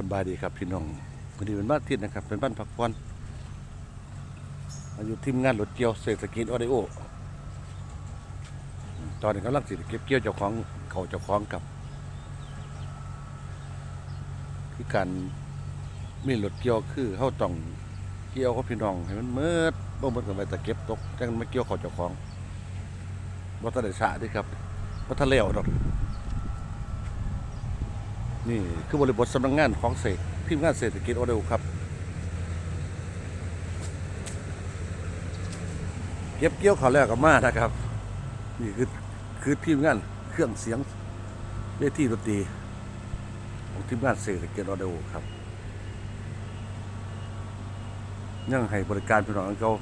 สบายดีครับพี่น้องวันนี้เป็นบ้านที่นะครับ เป็นบ้านพักผ่อนอายุทีมงานรถเกี่ยวเศรษฐกิจออเดโอตอนนี้กำลังสิเก็บเกี่ยวเจ้าของเขาเจ้าของกับคือการมีรถเกี่ยวคือเข้าต้องเกี่ยวเขาพี่น้องให้มันเมิดบ่หมดกันไปต่เก็บตกจังมาเกี่ยวเขาเจ้าของบ่ทันได้สระด้วยครับบ่ทันแล้วดอก นี่คือบริบทสำนักงงานของเศรษฐทีมงานเศรษฐกิจโอเดลครับเก็บเกี่ยวเขาวแล้วกับมานะครับ นี่คือคือทีมงานเครื่องเสียงเวทีดนตรีของทีมงานเศรษฐกิจโอเดลครับยังให้บริการพี่น้องเขา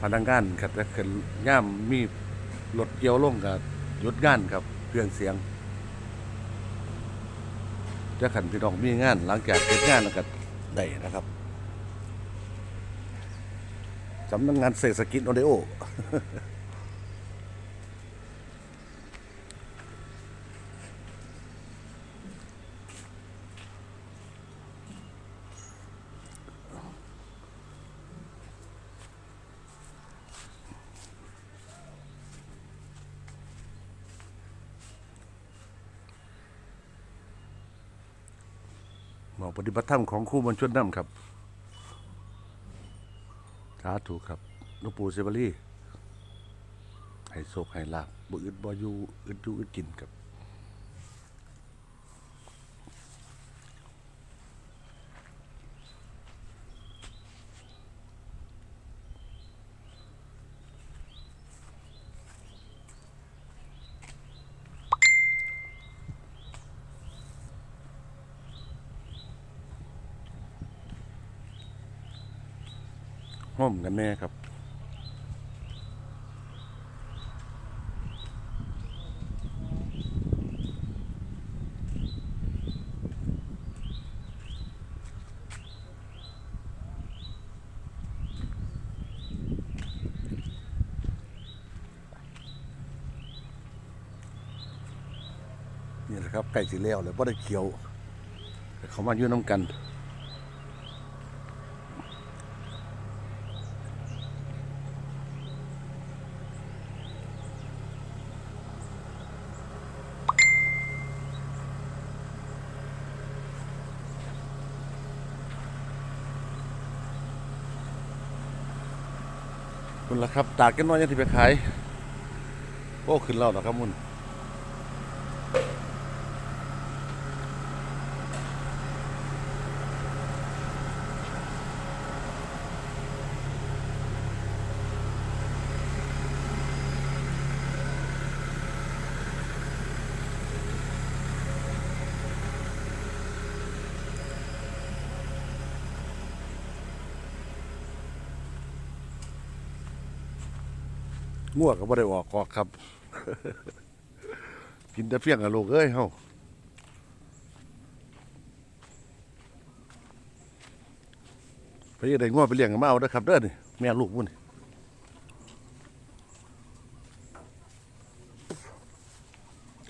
พนักงานครับและเขึ้นย่ามมีรถเกี่ยวลงกับยุดงานครับเครื่องเสียง จะขันพี่น้องมีงานหลังจากเสร็จงานแล้วก็ได้นะครับสำนักงานเศรษฐกิจโอเดโอ หมอปฏิบัติธรรมของครูบรรชนน้ำครับสาธุครับหลวงปู่เซบารีให้โศกให้ลาบบ่อึดบ่อยู่อึดอยู่อึดกินครับ ห้อมกันแน่ครับนี่แหละครับไก่สีแล้วเลยว่าได้เขียว เขามาอยู่น้ำกัน คุณละครับตากกันน้อยยังที่ไปขาย โอ้ขึ้นเล่าหรอครับมุน ง่วก็บ่ได้ออกกอกครับ กินแต่เพียงกับลูกเอ้ยเฮาไปได้ง่วไปเลี้ยงกันมาเอาเด้อครับเด้อนี่แม่ลูกพุ่น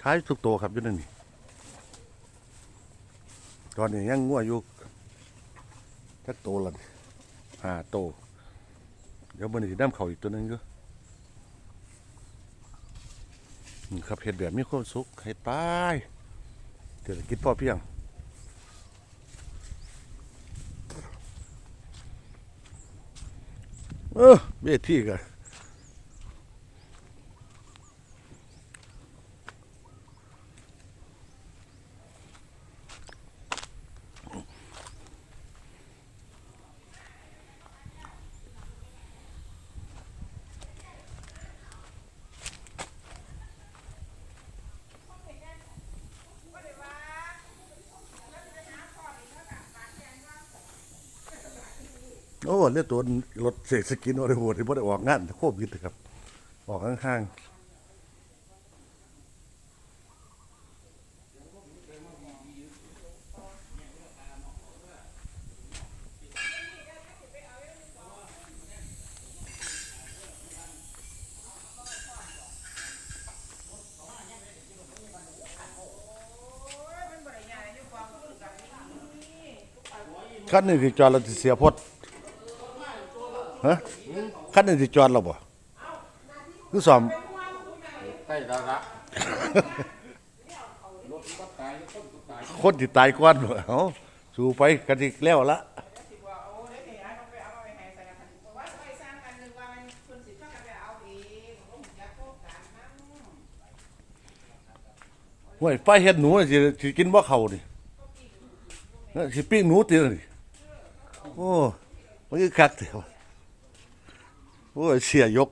ขายทุกตัวครับอยู่นั่นนี่ตอนนี้ยังง่วอยู่ทักโตละห้าโตเดี๋ยวมันจะน้ำเขาอีกตัวนึงอยู่ อืม ครับเห็ดแบบมีความสุขเห็ดไปเศรษฐกิจพอเพียงเออเวทีกัน โอ้เลือดตัวรถเศษสกินอริโหดที่บ่ได้ออกงานโควิดครับ ออกข้างๆคันนี้ที่จอดแล้วสิเสียพด ฮะคันนี้สิจอดแล้วบ่คือซ่อมใกล้แล้วละคนที่ตายก่อนบ่เอ้าสู้ไปกันสิแล้วละว่าโอ้ได้เห็นเขาไปเอาไปให้ใส่กันบอกว่าไปสร้างกันนึกว่ามันคนสิเข้ากันไปเอาเองผมอยากโครงการมั่งห้วยไฟเฮ็ดหนูน่ะสิสิกินบ่เข้านี่น่ะสิปิ้งหนูตินี่โอ้มันคือคักแท้วะ โอ้ยเสียยก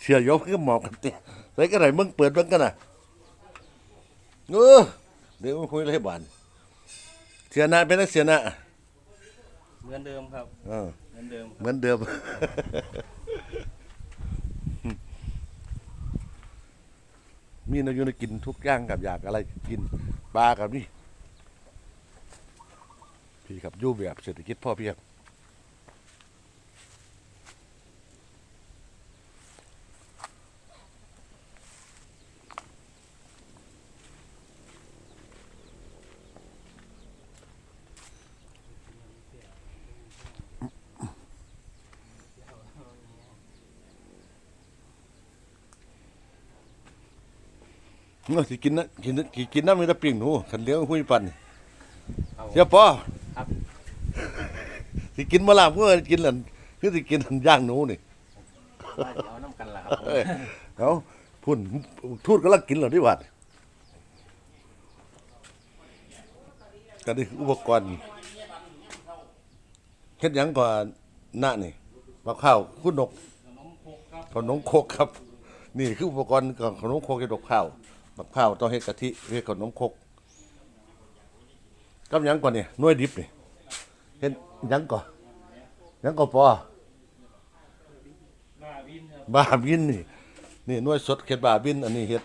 เสียยกคือหมอกกันเตะใส่กันไหนมึงเปิดเบิ่งกันน่ะเออเดี๋ยวมึงคุยเลยบานเสียหน้าเป็นนักเสียหน้าเหมือนเดิมครับ เออเหมือนเดิมเหมือนเดิม มีนาอยู่ในกินทุกอย่างกับอยากอะไรกินปลากับนี่พี่ครับอยู่แบบเศรษฐกิจพ่อเพียง เมื่อสิกินนะกินนะกินน้ำมีแต่ปิ้งหนูขันเลี้ยงหุ้ยปันนี่เอาเสียปอครับ สิกินมะลาเพื่อกินหลันคือสิกินหั่นย่างหนูนี่ว่าจะเอาน้ำกันล่ะครับผมเอ้ยเอาพุ่นทูดก็ลักกินเหรอที่วัดกันนี่อุปกรณ์เฮ็ดหยังก่อนหน้านี่บักข้าวคุณนกขนมโคกครับ นี่คืออุปกรณ์ของขนมโคกเฮ็ดดอกข้าว บักข้าวต้องเฮ็ดกะทิเฮ็ดขนมโคกกับหยังก่อนนี่หน่วยดิบนี่เฮ็ดหยังก่อนหยังก่อปอบาบินนี่นี่หน่วยสดเข็ดบาบิน อันนี้เฮ็ด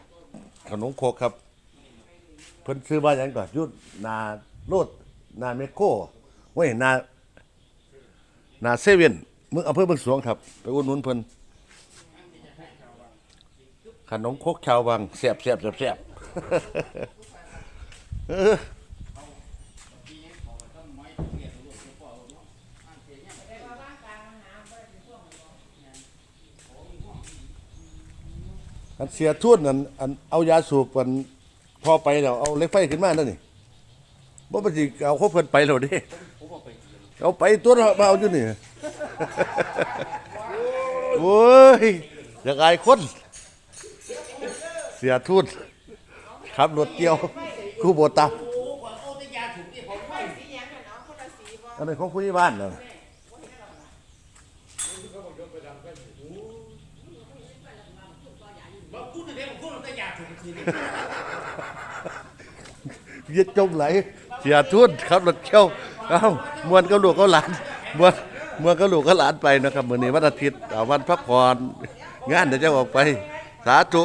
ขนมโคกครับ เพิ่นซื้อมาหยังก่อนยุดนาโลดนาเมโคเว้ยนานาเซเว่นเมืองอำเภอเมืองสวงครับ ไปอุดหนุนเพิ่น ขนมโคกชาววังแซ่บแซ่บแซ่บแซ่บอันเสียทุ่นอันอันเอายาสูบมันพอไปแล้วเอาเล็กไฟขึ้นมานั่นนี่บ่ปฏิเอาเขาเพิ่นไปแล้วเด้เอาไปตัวเนามาเอาอยู่นี่โอ้ยอยากอายคน เสียทุ่นขับรถเกี่ยวกูบ่ตามไฟสีหยังน่ะเนาะคนละสีบ่อันนี้ของผู้ใหญ่บ้านเน่ะเย็ดจมไหล เสียทุนครับรถเที่ยวเอ้ามวนก็ลูกก็หลานมวนมวนก็ลูกก็หลานไปนะครับ มื้อนี้วันอาทิตย์วันพักผ่อนงานเดี๋ยวจะออกไป สาธุ